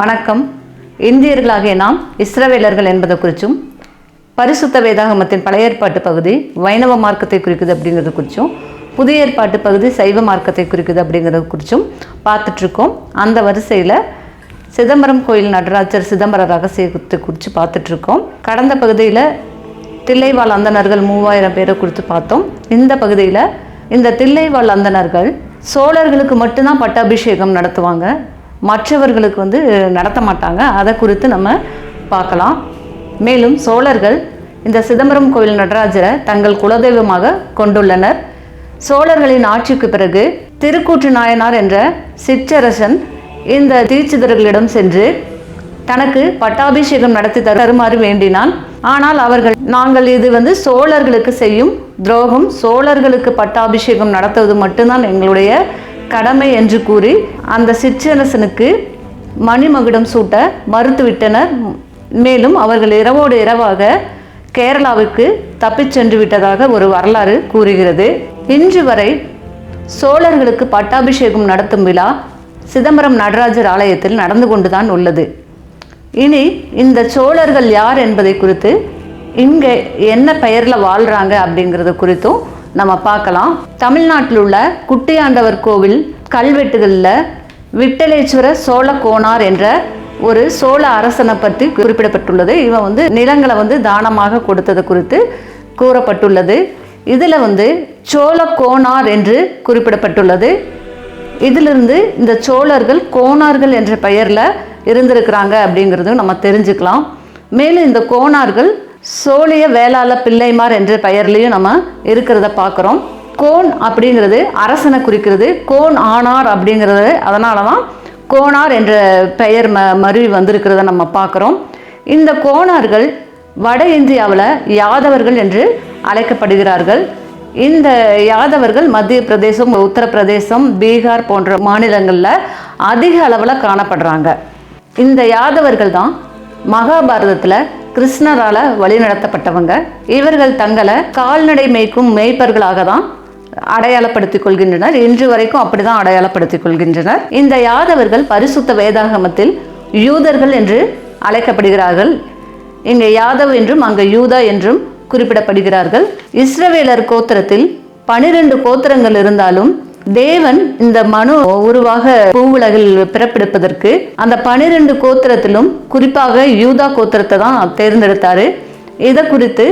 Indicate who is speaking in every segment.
Speaker 1: வணக்கம். இந்தியர்களாகிய நாம் இஸ்ரவேலர்கள் என்பதை குறித்தும் பரிசுத்த வேதாகமத்தின் பழைய ஏற்பாட்டு பகுதி வைணவ மார்க்கத்தை குறிக்குது அப்படிங்கிறது குறித்தும் புதிய ஏற்பாட்டு பகுதி சைவ மார்க்கத்தை குறிக்குது அப்படிங்கிறது குறித்தும் பார்த்துட்ருக்கோம். அந்த வரிசையில் சிதம்பரம் கோயில் நடராஜர் சிதம்பர ரகசியத்தை குறித்து பார்த்துட்ருக்கோம். கடந்த பகுதியில் தில்லைவாழ் அந்தனர்கள் மூவாயிரம் பேரை குறித்து பார்த்தோம். இந்த பகுதியில் இந்த தில்லைவாழ் அந்தணர்கள் சோழர்களுக்கு மட்டும்தான் பட்டாபிஷேகம் நடத்துவாங்க. மற்றவர்களுக்கு வந்து நடத்த மாட்டாங்க. அதை குறித்து நம்ம பார்க்கலாம். மேலும் சோழர்கள் இந்த சிதம்பரம் கோயில் நடராஜரை தங்கள் குலதெய்வமாக கொண்டுள்ளனர். சோழர்களின் ஆட்சிக்கு பிறகு திருக்கூற்று நாயனார் என்ற சிற்றரசன் இந்த தீட்சிதர்களிடம் சென்று தனக்கு பட்டாபிஷேகம் நடத்தி தருமாறு வேண்டினான். ஆனால் அவர்கள் நாங்கள் இது வந்து சோழர்களுக்கு செய்யும் துரோகம். சோழர்களுக்கு பட்டாபிஷேகம் நடத்துவது மட்டும்தான் எங்களுடைய கடமை என்று கூறி அந்த சிற்றரசனுக்கு மணிமகுடம் சூட்ட மறுத்துவிட்டனர். மேலும் அவர்கள் இரவோடு இரவாக கேரளாவுக்கு தப்பிச் சென்று விட்டதாக ஒரு வரலாறு கூறுகிறது. இன்று வரை சோழர்களுக்கு பட்டாபிஷேகம் நடத்தும் விழா சிதம்பரம் நடராஜர் ஆலயத்தில் நடந்து கொண்டுதான் உள்ளது. இனி இந்த சோழர்கள் யார் என்பதை குறித்து இங்கே என்ன பெயரில் வாழ்கிறாங்க அப்படிங்கிறது குறித்தும் நம்ம பார்க்கலாம். தமிழ்நாட்டில் உள்ள குட்டியாண்டவர் கோவில் கல்வெட்டுகளில் விட்டலேஸ்வர சோழ கோனார் என்ற ஒரு சோழ அரசனை பற்றி குறிப்பிடப்பட்டுள்ளது. இவன் வந்து நிலங்களை வந்து தானமாக கொடுத்தது குறித்து கூறப்பட்டுள்ளது. இதில் வந்து சோழ கோனார் என்று குறிப்பிடப்பட்டுள்ளது. இதிலிருந்து இந்த சோழர்கள் கோணார்கள் என்ற பெயரில் இருந்திருக்கிறாங்க அப்படிங்கிறதும் நம்ம தெரிஞ்சுக்கலாம். மேலும் இந்த கோணார்கள் சோழிய வேளாள பிள்ளைமார் என்ற பெயர்லையும் நம்ம இருக்கிறத பார்க்குறோம். கோன் அப்படிங்கிறது அரசனை குறிக்கிறது. கோன் ஆனார் அப்படிங்கிறது அதனால தான் கோனார் என்ற பெயர் ம மருவி வந்திருக்கிறத நம்ம பார்க்குறோம். இந்த கோனார்கள் வட இந்தியாவில் யாதவர்கள் என்று அழைக்கப்படுகிறார்கள். இந்த யாதவர்கள் மத்திய பிரதேசம் உத்தரப்பிரதேசம் பீகார் போன்ற மாநிலங்களில் அதிக அளவில் காணப்படுறாங்க. இந்த யாதவர்கள் தான் மகாபாரதத்தில் கிருஷ்ணரால வழிநடத்தப்பட்டவங்க. இவர்கள் தங்களை கால்நடை மேய்க்கும் மேய்ப்பர்களாக தான் அடையாளப்படுத்திக் கொள்கின்றனர். இன்று வரைக்கும் அப்படிதான் அடையாளப்படுத்திக் கொள்கின்றனர். இந்த யாதவர்கள் பரிசுத்த வேதாகமத்தில் யூதர்கள் என்று அழைக்கப்படுகிறார்கள். இங்கே யாதவ் என்றும் அங்கே யூதா என்றும் குறிப்பிடப்படுகிறார்கள். இஸ்ரவேலர் கோத்திரத்தில் பனிரெண்டு கோத்திரங்கள் இருந்தாலும் தேவன் இந்த மனு உருவாக பூவுலகில் பிறப்பெடுப்பதற்கு அந்த பனிரெண்டு கோத்திரத்திலும் குறிப்பாக யூதா கோத்திரத்தை தான் தேர்ந்தெடுத்தாரு. இதை குறித்து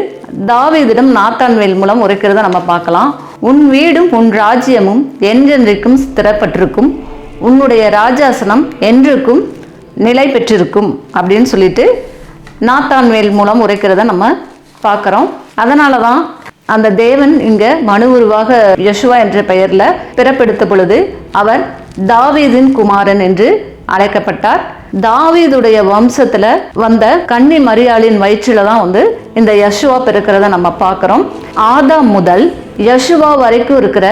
Speaker 1: தாவீதிடம் நாத்தான்வேல் மூலம் உரைக்கிறத நம்ம பார்க்கலாம். உன் வீடும் உன் ராஜ்யமும் என்றென்றைக்கும் ஸ்திரப்பட்டிருக்கும். உன்னுடைய ராஜாசனம் என்றுக்கும் நிலை பெற்றிருக்கும். அப்படின்னு சொல்லிட்டு நாத்தான்வேல் மூலம் உரைக்கிறத நம்ம பார்க்குறோம். அதனால தான் அந்த தேவன் இங்கே மனு உருவாக யசுவா என்ற பெயரில் பிறப்பெடுத்த பொழுது அவர் தாவீதின் குமாரன் என்று அழைக்கப்பட்டார். தாவீதுடைய வம்சத்தில் வந்த கன்னி மரியாளின் வயிற்றில தான் வந்து இந்த யசுவா பிறக்கிறத நம்ம பார்க்குறோம். ஆதாம் முதல் யசுவா வரைக்கும் இருக்கிற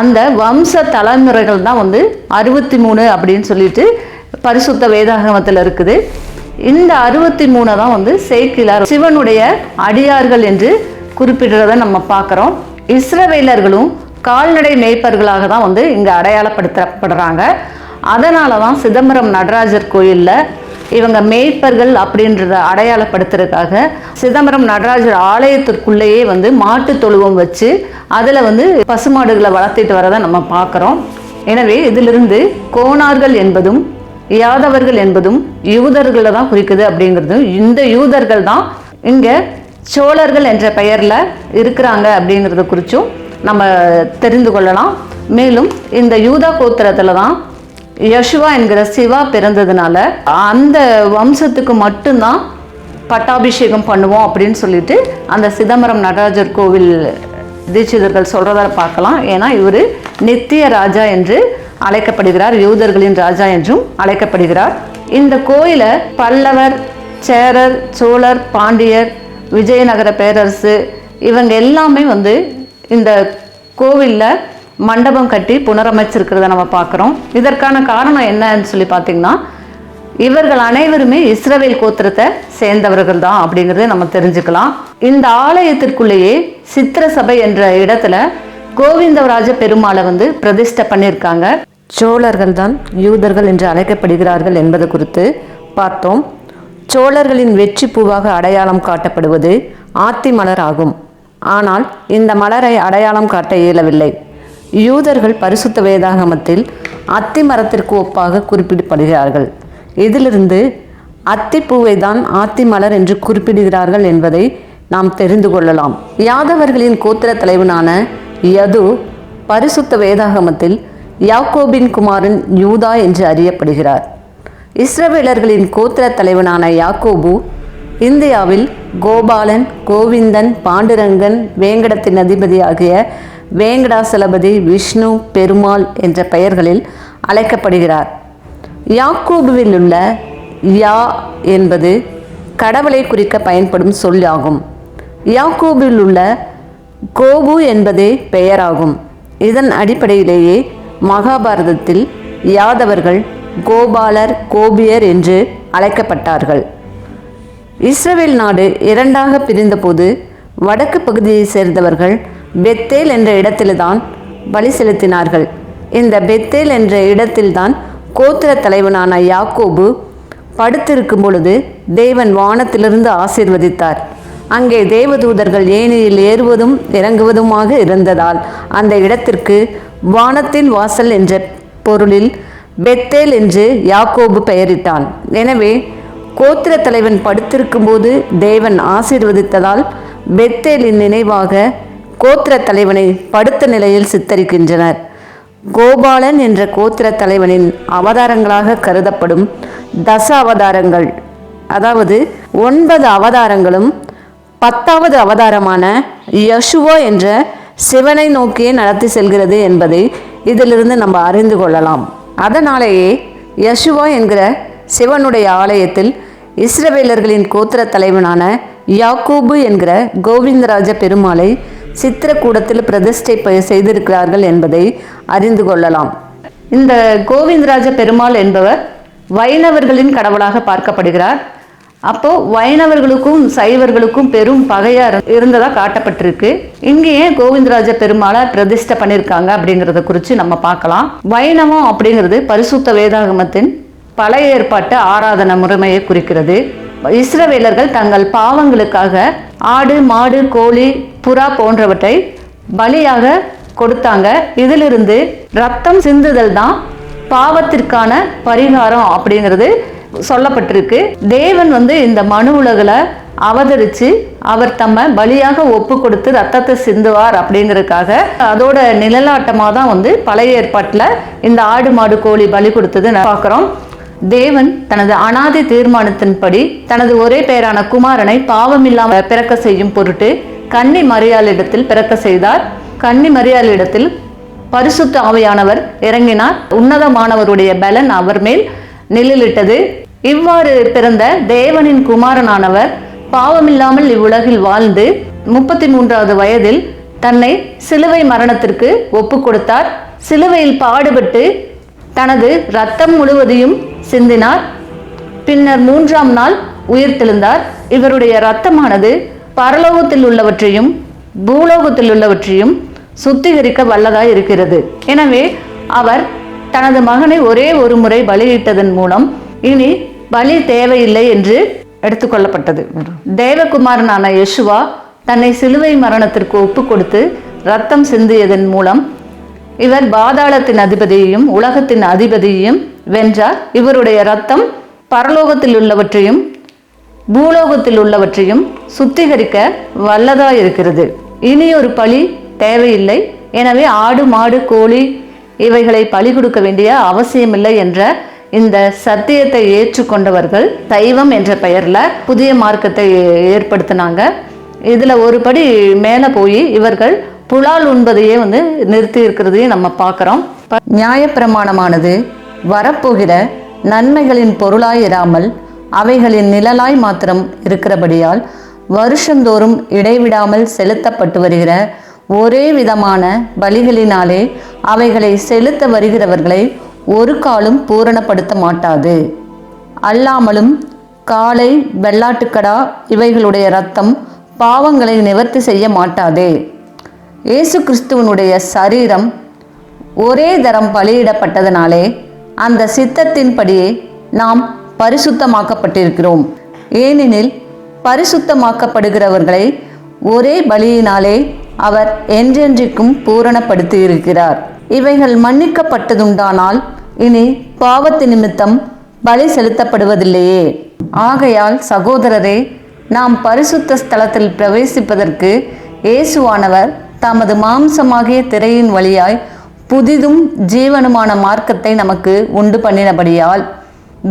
Speaker 1: அந்த வம்ச தலைமுறைகள் தான் வந்து அறுபத்தி மூணு அப்படின்னு சொல்லிட்டு பரிசுத்த வேதாகமத்தில் இருக்குது. இந்த அறுபத்தி மூணை தான் வந்து சேக்கிலார் சிவனுடைய அடியார்கள் என்று குறிப்பிடுறத நம்ம பார்க்குறோம். இஸ்ரவேலர்களும் கால்நடை மேய்ப்பர்களாக தான் வந்து இங்கே அடையாளப்படுத்தப்படுறாங்க. அதனால தான் சிதம்பரம் நடராஜர் கோயிலில் இவங்க மேய்ப்பர்கள் அப்படின்றத அடையாளப்படுத்துறதுக்காக சிதம்பரம் நடராஜர் ஆலயத்திற்குள்ளேயே வந்து மாட்டு தொழுவம் வச்சு அதில் வந்து பசுமாடுகளை வளர்த்திட்டு வரதை நம்ம பார்க்குறோம். எனவே இதிலிருந்து கோணார்கள் என்பதும் யாதவர்கள் என்பதும் யூதர்களை தான் குறிக்குது அப்படிங்கிறதும் இந்த யூதர்கள் தான் இங்கே சோழர்கள் என்ற பெயரில் இருக்கிறாங்க அப்படிங்கிறத குறித்தும் நம்ம தெரிந்து கொள்ளலாம். மேலும் இந்த யூதா கோத்திரத்தில் தான் யசுவா என்கிற சிவா பிறந்ததுனால அந்த வம்சத்துக்கு மட்டும்தான் பட்டாபிஷேகம் பண்ணுவோம் அப்படின்னு சொல்லிட்டு அந்த சிதம்பரம் நடராஜர் கோவில் தீட்சிதர்கள் சொல்கிறத பார்க்கலாம். ஏன்னா இவர் நித்திய ராஜா என்று அழைக்கப்படுகிறார் யூதர்களின் ராஜா என்றும் அழைக்கப்படுகிறார். இந்த கோயிலை பல்லவர் சேரர் சோழர் பாண்டியர் விஜயநகர பேரரசு இவங்க எல்லாமே வந்து இந்த கோவிலில் மண்டபம் கட்டி புனரமைச்சிருக்கிறத நம்ம பார்க்குறோம். இதற்கான காரணம் என்னன்னு சொல்லி பார்த்தீங்கன்னா இவர்கள் அனைவருமே இஸ்ரவேல் கோத்திரத்தை சேர்ந்தவர்கள் தான் அப்படிங்கிறத நம்ம தெரிஞ்சுக்கலாம். இந்த ஆலயத்திற்குள்ளேயே சித்திர சபை என்ற இடத்துல கோவிந்தவராஜ பெருமாளை வந்து பிரதிஷ்டை பண்ணியிருக்காங்க. சோழர்கள் தான் யூதர்கள் என்று அழைக்கப்படுகிறார்கள் என்பது குறித்து பார்த்தோம். சோழர்களின் வெற்றி பூவாக அடையாளம் காட்டப்படுவது ஆத்தி மலர் ஆகும். ஆனால் இந்த மலரை அடையாளம் காட்ட இயலவில்லை. யூதர்கள் பரிசுத்த வேதாகமத்தில் அத்தி மரத்திற்கு ஒப்பாக குறிப்பிடப்படுகிறார்கள். இதிலிருந்து அத்திப்பூவை தான் ஆத்தி மலர் என்று குறிப்பிடுகிறார்கள் என்பதை நாம் தெரிந்து கொள்ளலாம். யாதவர்களின் கோத்திர தலைவனான யது பரிசுத்த வேதாகமத்தில் யாக்கோபின் குமாரன் யூதா என்று அறியப்படுகிறார். இஸ்ரவேலர்களின் கோத்திர தலைவனான யாக்கோபு இந்தியாவில் கோபாலன் கோவிந்தன் பாண்டுரங்கன் வேங்கடத்தின் அதிபதி ஆகிய வேங்கடாசலபதி விஷ்ணு பெருமாள் என்ற பெயர்களில் அழைக்கப்படுகிறார். யாக்கோபுவில் உள்ள யா என்பது கடவுளை குறிக்க பயன்படும் சொல்லாகும் யாக்கோபில் உள்ள கோபு என்பதே பெயராகும். இதன் அடிப்படையிலேயே மகாபாரதத்தில் யாதவர்கள் கோபாலர் கோபியர் என்று அழைக்கப்பட்டார்கள். இஸ்ரேல் நாடு இரண்டாக பிரிந்தபோது வடக்கு பகுதியை சேர்ந்தவர்கள் பெத்தேல் என்ற இடத்தில்தான் பலி செலுத்தினார்கள். இந்த பெத்தேல் என்ற இடத்தில்தான் கோத்திர தலைவனான யாக்கோபு படுத்திருக்கும் பொழுது தேவன் வானத்திலிருந்து ஆசீர்வதித்தார். அங்கே தேவதூதர்கள் ஏனியில் ஏறுவதும் இறங்குவதுமாக இருந்ததால் அந்த இடத்திற்கு வானத்தின் வாசல் என்ற பொருளில் பெத்தேல் என்று யாக்கோபு பெயரிட்டான். எனவே கோத்திர தலைவன் படுத்திருக்கும்போது தேவன் ஆசீர்வதித்ததால் பெத்தேலின் நினைவாக கோத்திர தலைவனை படுத்த நிலையில் சித்தரிக்கின்றனர். கோபாலன் என்ற கோத்திர தலைவனின் அவதாரங்களாக கருதப்படும் தச அவதாரங்கள் அதாவது ஒன்பது அவதாரங்களும் பத்தாவது அவதாரமான யசுவா என்ற சிவனை நோக்கியே நடத்தி செல்கிறது என்பதை இதிலிருந்து நம்ம அறிந்து கொள்ளலாம். அதனாலேயே யசுவா என்கிற சிவனுடைய ஆலயத்தில் இஸ்ரவேலர்களின் கோத்திர தலைவனான யாக்கூபு என்கிற கோவிந்தராஜ பெருமாளை சித்திரக்கூடத்தில் பிரதிஷ்டை ப- செய்திருக்கிறார்கள் என்பதை அறிந்து கொள்ளலாம். இந்த கோவிந்தராஜ பெருமாள் என்பவர் வைணவர்களின் கடவுளாக பார்க்கப்படுகிறார். அப்போ வைணவர்களுக்கும் சைவர்களுக்கும் பெரும் பகையா இரு- இருந்ததா காட்டப்பட்டிருக்கு. இங்கேயே கோவிந்தராஜ பெருமாளை பிரதிஷ்டை பண்ணியிருக்காங்க அப்படிங்கிறத குறித்து நம்ம பார்க்கலாம். வைணவம் அப்படிங்கிறது பரிசுத்த வேதாகமத்தின் பழைய ஏற்பாட்டு ஆராதனை முறைமையை குறிக்கிறது. இஸ்ரவேலர்கள் தங்கள் பாவங்களுக்காக ஆடு மாடு கோழி புறா போன்றவற்றை பலியாக கொடுத்தாங்க. இதிலிருந்து ரத்தம் சிந்துதல் தான் பாவத்திற்கான பரிகாரம் அப்படிங்கிறது சொல்லப்பட்டிருக்கு. தேவன் வந்து இந்த மனு உலகில் அவதரித்து அவர் தம்மை பலியாக ஒப்பு கொடுத்து ரத்தத்தை சிந்துவார் அப்படிங்கிறதுக்காக அதோட நிழலாட்டமாக தான் வந்து பழைய ஏற்பாட்டில் இந்த ஆடு மாடு கோழி பலி கொடுத்தது பார்க்குறோம். தேவன் தனது அனாதி தீர்மானத்தின்படி தனது ஒரே பெயரான குமாரனை பாவமில்லாமல் பிறக்க செய்யும் பொருட்டு கன்னி மரியாளிடத்தில் பிறக்க செய்தார். கன்னி மரியாளிடத்தில் பரிசுத்த ஆவியானவர் இறங்கினார். உன்னதமானவருடைய பலன் அவர் மேல் நிழலிட்டது. இவ்வாறு பிறந்த தேவனின் குமாரனானவர் பாவமில்லாமல் இவ்வுலகில் வாழ்ந்து முப்பத்தி மூன்றாவது வயதில் தன்னை சிலுவை மரணத்திற்கு ஒப்பு கொடுத்தார் சிலுவையில் பாடுபட்டு தனது ரத்தம் முழுவதையும் சிந்தினார். பின்னர் மூன்றாம் நாள் உயிர்த்தெழுந்தார். இவருடைய இரத்தமானது பரலோகத்தில் உள்ளவற்றையும் பூலோகத்தில் உள்ளவற்றையும் சுத்திகரிக்க வல்லதாய் இருக்கிறது. எனவே அவர் தனது மகனை ஒரே ஒரு முறை பலியிட்டதன் மூலம் இனி பலி தேவையில்லை என்று எடுத்துக்கொள்ளப்பட்டது. தேவகுமாரனான யெஷுவா தன்னை சிலுவை மரணத்திற்கு ஒப்பு கொடுத்து ரத்தம் சிந்தியதன் மூலம் இவர் பாதாளத்தின் அதிபதியையும் உலகத்தின் அதிபதியையும் வென்றார். இவருடைய ரத்தம் பரலோகத்தில் உள்ளவற்றையும் பூலோகத்தில் உள்ளவற்றையும் சுத்திகரிக்க வல்லதா இருக்கிறது இனி ஒரு பழி தேவையில்லை. எனவே ஆடு மாடு கோழி இவைகளை பலி கொடுக்க வேண்டிய அவசியமில்லை என்ற இந்த சத்தியத்தை ஏற்றுக்கொண்டவர்கள் தெய்வம் என்ற பெயரில் புதிய மார்க்கத்தை ஏற்படுத்தினாங்க. இதில் ஒரு படி மேலே போய் இவர்கள் புலால் உண்பதையே வந்து நிறுத்தி இருக்கிறதையும் நம்ம பார்க்குறோம். நியாயப்பிரமாணமானது வரப்போகிற நன்மைகளின் பொருளாய் இராமல் அவைகளின் நிழலாய் மாத்திரம் இருக்கிறபடியால் வருஷந்தோறும் இடைவிடாமல் செலுத்தப்பட்டு வருகிற ஒரே விதமான பலிகளினாலே அவைகளை செலுத்த வருகிறவர்களை ஒரு காலும் பூரணப்படுத்த மாட்டாது அல்லாமலும் காளை வெள்ளாட்டுக்கடா இவைகளுடைய ரத்தம் பாவங்களை நிவர்த்தி செய்ய மாட்டாதே. இயேசு கிறிஸ்துவனுடைய சரீரம் ஒரே தரம் பலியிடப்பட்டதனாலே அந்த சித்தத்தின்படியே நாம் பரிசுத்தமாக்கப்பட்டிருக்கிறோம். ஏனெனில் பரிசுத்தமாக்கப்படுகிறவர்களை ஒரே பலியினாலே அவர் என்றென்றைக்கும் பூரணப்படுத்தி இருக்கிறார் இவைகள் மன்னிக்கப்பட்டதுண்டானால் இனி பாவத்து நிமித்தம் பலி செலுத்தப்படுவதில்லையே. ஆகையால் சகோதரரே நாம் பரிசுத்த ஸ்தலத்தில் பிரவேசிப்பதற்கு இயேசுவானவர் தமது மாம்சமாகிய திரையின் வழியாய் புதிதும் ஜீவனுமான மார்க்கத்தை நமக்கு உண்டு பண்ணினபடியால்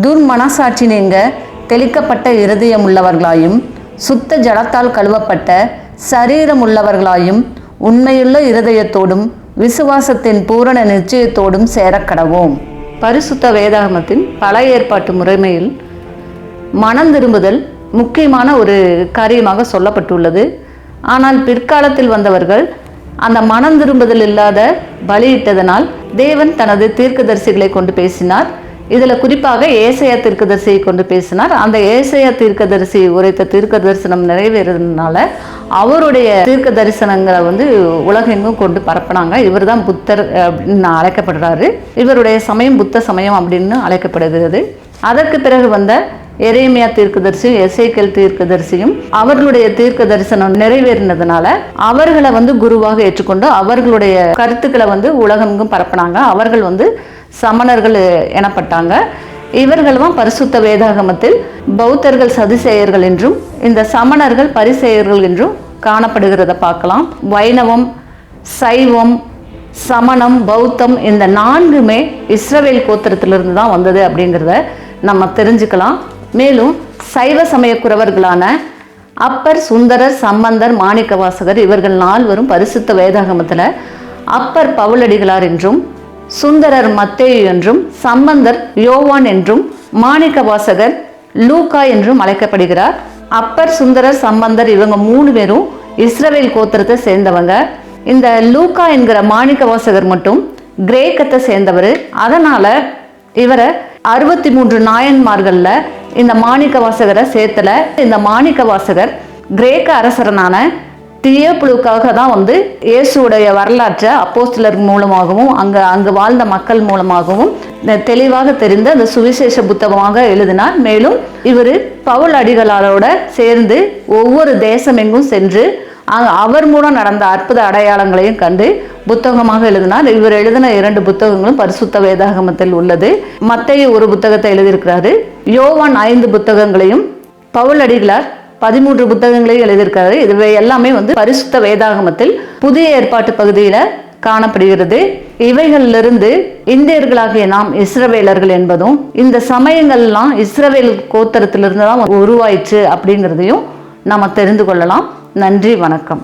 Speaker 1: துர்மனசாட்சி நீங்க தெளிக்கப்பட்ட இருதயம் உள்ளவர்களாயும் சுத்த ஜலத்தால் கழுவப்பட்ட சரீரம் உள்ளவர்களாயும் உண்மையுள்ள இருதயத்தோடும் விசுவாசத்தின் பூரண நிச்சயத்தோடும் சேரக்கடவோம். பரிசுத்த வேதாகமத்தின் பல ஏற்பாட்டு முறைமையில் மனம் திரும்புதல் முக்கியமான ஒரு காரியமாக சொல்லப்பட்டுள்ளது. ஆனால் பிற்காலத்தில் வந்தவர்கள் அந்த மனம் திரும்புதல் இல்லாத பலியிட்டதனால் தேவன் தனது தீர்க்கதரிசிகளை கொண்டு பேசினார். இதில் குறிப்பாக ஏசையா தீர்க்கதரிசியை கொண்டு பேசினார். அந்த ஏசையா தீர்க்கதரிசி உரைத்த தீர்க்க தரிசனம் நிறைவேறதுனால அவருடைய தீர்க்க தரிசனங்களை வந்து உலகெங்கும் கொண்டு பரப்பினாங்க. இவர் தான் புத்தர் அப்படின்னு அழைக்கப்படுறாரு. இவருடைய சமயம் புத்த சமயம் அப்படின்னு அழைக்கப்படுகிறது. அதற்கு பிறகு வந்த எரேமியா தீர்க்கதரிசியும் எசைக்கல் தீர்க்கதரிசியும் அவர்களுடைய தீர்க்க தரிசனம் நிறைவேறினதுனால அவர்களை வந்து குருவாக ஏற்றுக்கொண்டு அவர்களுடைய கருத்துக்களை வந்து உலகெங்கும் பரப்புனாங்க. அவர்கள் வந்து சமணர்கள் எனப்பட்டாங்க. இவர்களும் பரிசுத்த வேதாகமத்தில் பௌத்தர்கள் சதிசேயர்கள் என்றும் இந்த சமணர்கள் பரிசேயர்கள் என்றும் காணப்படுகிறத பார்க்கலாம். வைணவம் சைவம் சமணம் பௌத்தம் இந்த நான்குமே இஸ்ரவேல் கோத்திரத்திலிருந்து தான் வந்தது அப்படிங்கிறத நம்ம தெரிஞ்சுக்கலாம். மேலும் சைவ சமயக்குறவர்களான அப்பர் சுந்தரர் சம்பந்தர் மாணிக்கவாசகர் இவர்கள் நால்வரும் பரிசுத்த வேதாகமத்தில் அப்பர் பவுலடிகளார் என்றும் சுந்தரர் மத்தேயு என்றும் சம்பந்தர் யோவான் என்றும் மாணிக்கவாசகர் லூக்கா என்றும் அழைக்கப்படுகிறார். அப்பர் சுந்தரர் சம்பந்தர் இவங்க மூணு பேரும் இஸ்ரவேல் கோத்திரத்தை சேர்ந்தவங்க. இந்த லூக்கா என்கிற மாணிக்கவாசகர் மட்டும் கிரேக்கத்தை சேர்ந்தவர். அதனால இவரை அறுபத்தி மூன்று நாயன்மார்கள்ல இந்த மாணிக்க வாசகரை சேர்த்தல. இந்த மாணிக்க வாசகர் கிரேக்க அரசரனான தியேப்புளுக்காக தான் வந்து இயேசுடைய வரலாற்றை அப்போஸ்தலர் மூலமாகவும் அங்கே அங்கு வாழ்ந்த மக்கள் மூலமாகவும் தெளிவாக தெரிந்த அந்த சுவிசேஷ புத்தகமாக எழுதினார். மேலும் இவர் பவுல் அடிகளாரோட சேர்ந்து ஒவ்வொரு தேசமெங்கும் சென்று அவர் மூலம் நடந்த அற்புத அடையாளங்களையும் கண்டு புத்தகமாக எழுதினார். இவர் எழுதின இரண்டு புத்தகங்களும் பரிசுத்த வேதாகமத்தில் உள்ளது. மத்தைய ஒரு புத்தகத்தை எழுதியிருக்கிறாரு. யோவான் ஐந்து புத்தகங்களையும் பவுல் அடிகளார் பதிமூன்று புத்தகங்களையும் எழுதியிருக்கிறாரு இதுவே எல்லாமே வந்து பரிசுத்த வேதாகமத்தில் புதிய ஏற்பாட்டு பகுதியில் காணப்படுகிறது. இவைகளிலிருந்து இந்தியர்களாகிய நாம் இஸ்ரவேலர்கள் என்பதும் இந்த சமயங்கள்லாம் இஸ்ரவேல் கோத்தரத்திலிருந்து தான் உருவாயிற்று அப்படிங்கிறதையும் நம்ம தெரிந்து கொள்ளலாம். நன்றி வணக்கம்.